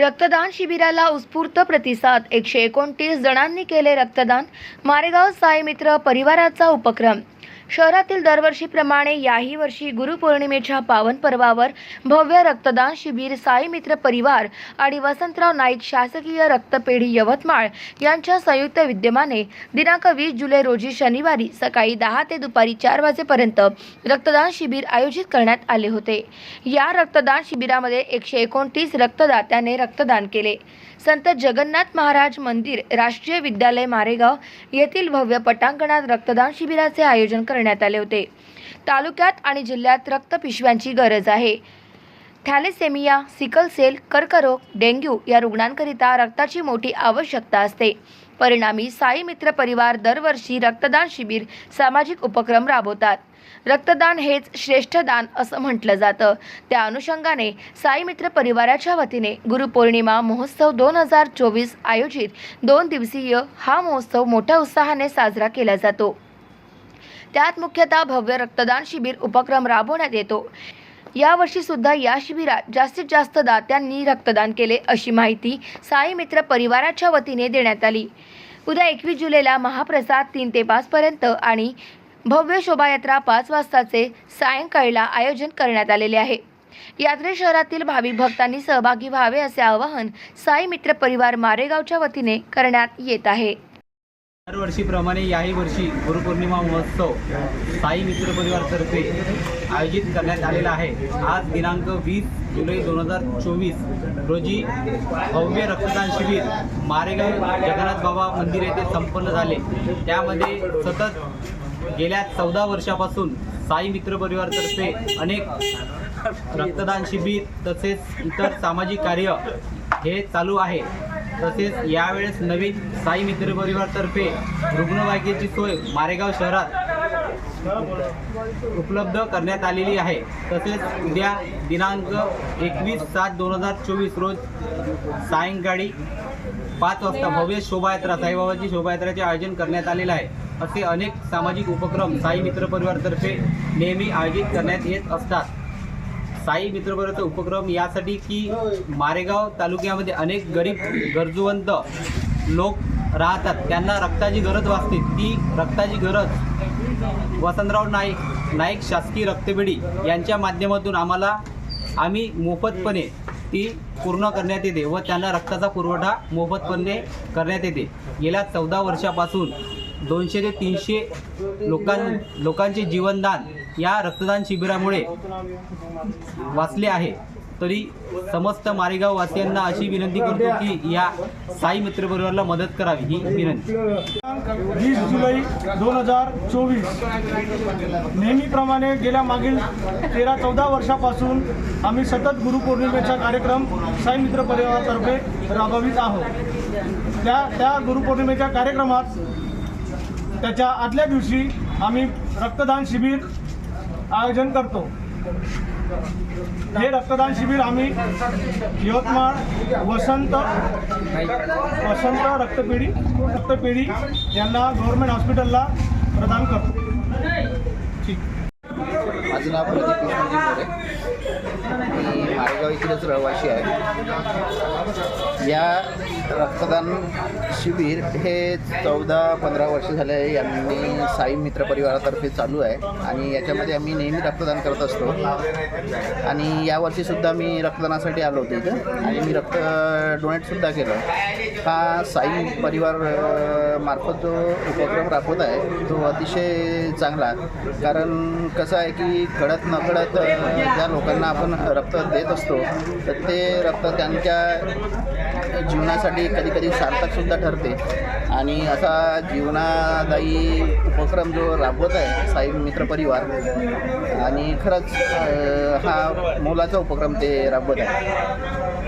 रक्तदान शिबिराला उत्स्फूर्त प्रतिसाद. एकशे एकोणतीस जणांनी केले रक्तदान. मारेगाव साई मित्र परिवाराचा उपक्रम. शहरातील दरवर्षीप्रमाणे याही वर्षी गुरुपौर्णिमेच्या पावन पर्वावर भव्य रक्तदान शिबिर साई मित्र परिवार आणि वसंतराव नाईक शासकीय रक्तपेढी यवतमाळ यांच्या संयुक्त विद्यमाने दिनांक वीस जुलै रोजी शनिवारी सकाळी दहा ते दुपारी चार वाजेपर्यंत रक्तदान शिबिर आयोजित करण्यात आले होते. या रक्तदान शिबिरामध्ये एकशे एकोणतीस रक्तदात्याने रक्तदान केले. संत जगन्नाथ महाराज मंदिर राष्ट्रीय विद्यालय मारेगाव येथील भव्य पटांगणात रक्तदान शिबिराचे आयोजन करण्यात आले होते. तालुक्यात आणि जिल्ह्यात रक्त पिशव्यांची गरज आहे. थॅलेसेमिया सिकल सेल कर्करोग डेंग्यू या रुग्णांकरिता रक्ताची मोठी आवश्यकता असते. परिणामी साई मित्र परिवार दरवर्षी रक्तदान शिबिर सामाजिक उपक्रम राबवतात. रक्तदान हेच श्रेष्ठ दान असं म्हटलं जातं. त्या अनुषंगाने साई मित्र परिवाराच्या वतीने गुरुपौर्णिमा महोत्सव दोन हजार चोवीस आयोजित दोन दिवसीय हा महोत्सव मोठ्या उत्साहाने साजरा केला जातो. त्यात मुख्यतः भव्य रक्तदान शिबिर उपक्रम राबवण्यात येतो. यावर्षी सुद्धा या शिबिरात जास्तीत जास्त दात्यांनी रक्तदान केले अशी माहिती साई मित्र परिवाराच्या वतीने देण्यात आली. उद्या एकवीस जुलैला महाप्रसाद तीन ते पाचपर्यंत आणि भव्य शोभायात्रा पाच वाजताचे सायंकाळीला आयोजन करण्यात आलेले आहे. यात्रे शहरातील भावी भक्तांनी सहभागी व्हावे असे आवाहन साई मित्र परिवार मारेगावच्या वतीने करण्यात येत आहे. दरवर्षीप्रमाणे याही वर्षी गुरुपौर्णिमा महोत्सव साई मित्र परिवारतर्फे आयोजित करण्यात आलेला आहे. आज दिनांक वीस जुलै दोन हजार चोवीस रोजी भव्य रक्तदान शिबिर मारेगाव जगन्नाथ बाबा मंदिर येथे संपन्न झाले. त्यामध्ये सतत गेल्या चौदा वर्षापासून साई मित्र परिवारतर्फे अनेक रक्तदान शिबिर तसेच इतर सामाजिक कार्य हे चालू आहे. तसेच यावेळेस नवीन साई मित्र परिवारतर्फे रुग्णवाहिकेची सोय मारेगाव शहरात उपलब्ध करण्यात आलेली आहे. तसेच उद्या दिनांक एकवीस सात दोन हजार चोवीस रोज सायंकाळी पाच वाजता भव्य शोभायात्रा साईबाबाची शोभायात्राचे आयोजन करण्यात आलेलं आहे. असे अनेक सामाजिक उपक्रम साई मित्र परिवारतर्फे नेहमी आयोजित करण्यात येत असतात. साई मित्रपरिवाराचा उपक्रम यासाठी की मारेगाव तालुक्यामध्ये अनेक गरीब गरजूवंत लोक राहतात. त्यांना रक्ताची गरज वाचते ती रक्ताची गरज वसंतराव नाईक नाईक शासकीय रक्तपेढी यांच्या माध्यमातून आम्हाला आम्ही मोफतपणे ती पूर्ण करण्यात येते व त्यांना रक्ताचा पुरवठा मोफतपणे करण्यात येते. गेल्या चौदा वर्षापासून दोनशे ते तीनशे लोकां लोकांचे जीवनदान या रक्तदान शिबिरामुळे वाचले आहे. तरी समस्त मारेगाव वासियांना अशी विनंती करतो की या साई मित्र परिवाराला मदत करावी. ही विनंती. वीस जुलै दोन हजार चोवीस. नेहमीप्रमाणे गेल्या मागील तेरा चौदा वर्षापासून आम्ही सतत गुरुपौर्णिमेचा कार्यक्रम साई मित्र परिवारातर्फे राबवित आहोत. त्या त्या गुरुपौर्णिमेच्या कार्यक्रमात त्याच्या आदल्या दिवशी आम्ही रक्तदान शिबिर आयोजन करतो. हे रक्तदान शिबिर आम्ही यवतमाळ वसंत वसंत रक्तपेढी रक्तपेढी यांना गव्हर्नमेंट हॉस्पिटलला प्रदान करतो. ठीक. माझं नाव प्रदीप कृष्णजी मोरे मी मारेगाव इथलेच रहिवासी आहे. या रक्तदान शिबिर हे चौदा पंधरा वर्ष झाले यांनी साई मित्र परिवारातर्फे चालू आहे. आणि याच्यामध्ये आम्ही नेहमी रक्तदान करत असतो. आणि यावर्षीसुद्धा मी रक्तदानासाठी आलो होतो इथं. आणि मी रक्त डोनेटसुद्धा केलं. हा साई परिवार मार्फत जो उपक्रम राबवत आहे तो अतिशय चांगला कारण कसं आहे की कळत नकळत ज्या लोकांना आपण रक्त देत असतो तर ते रक्त त्यांच्या जीवनासाठी कधी कधी सार्थकसुद्धा ठरते. आणि असा जीवनादायी उपक्रम जो राबवत आहे साई मित्र परिवार आणि खरंच हा मोलाचा उपक्रम ते राबवत आहे.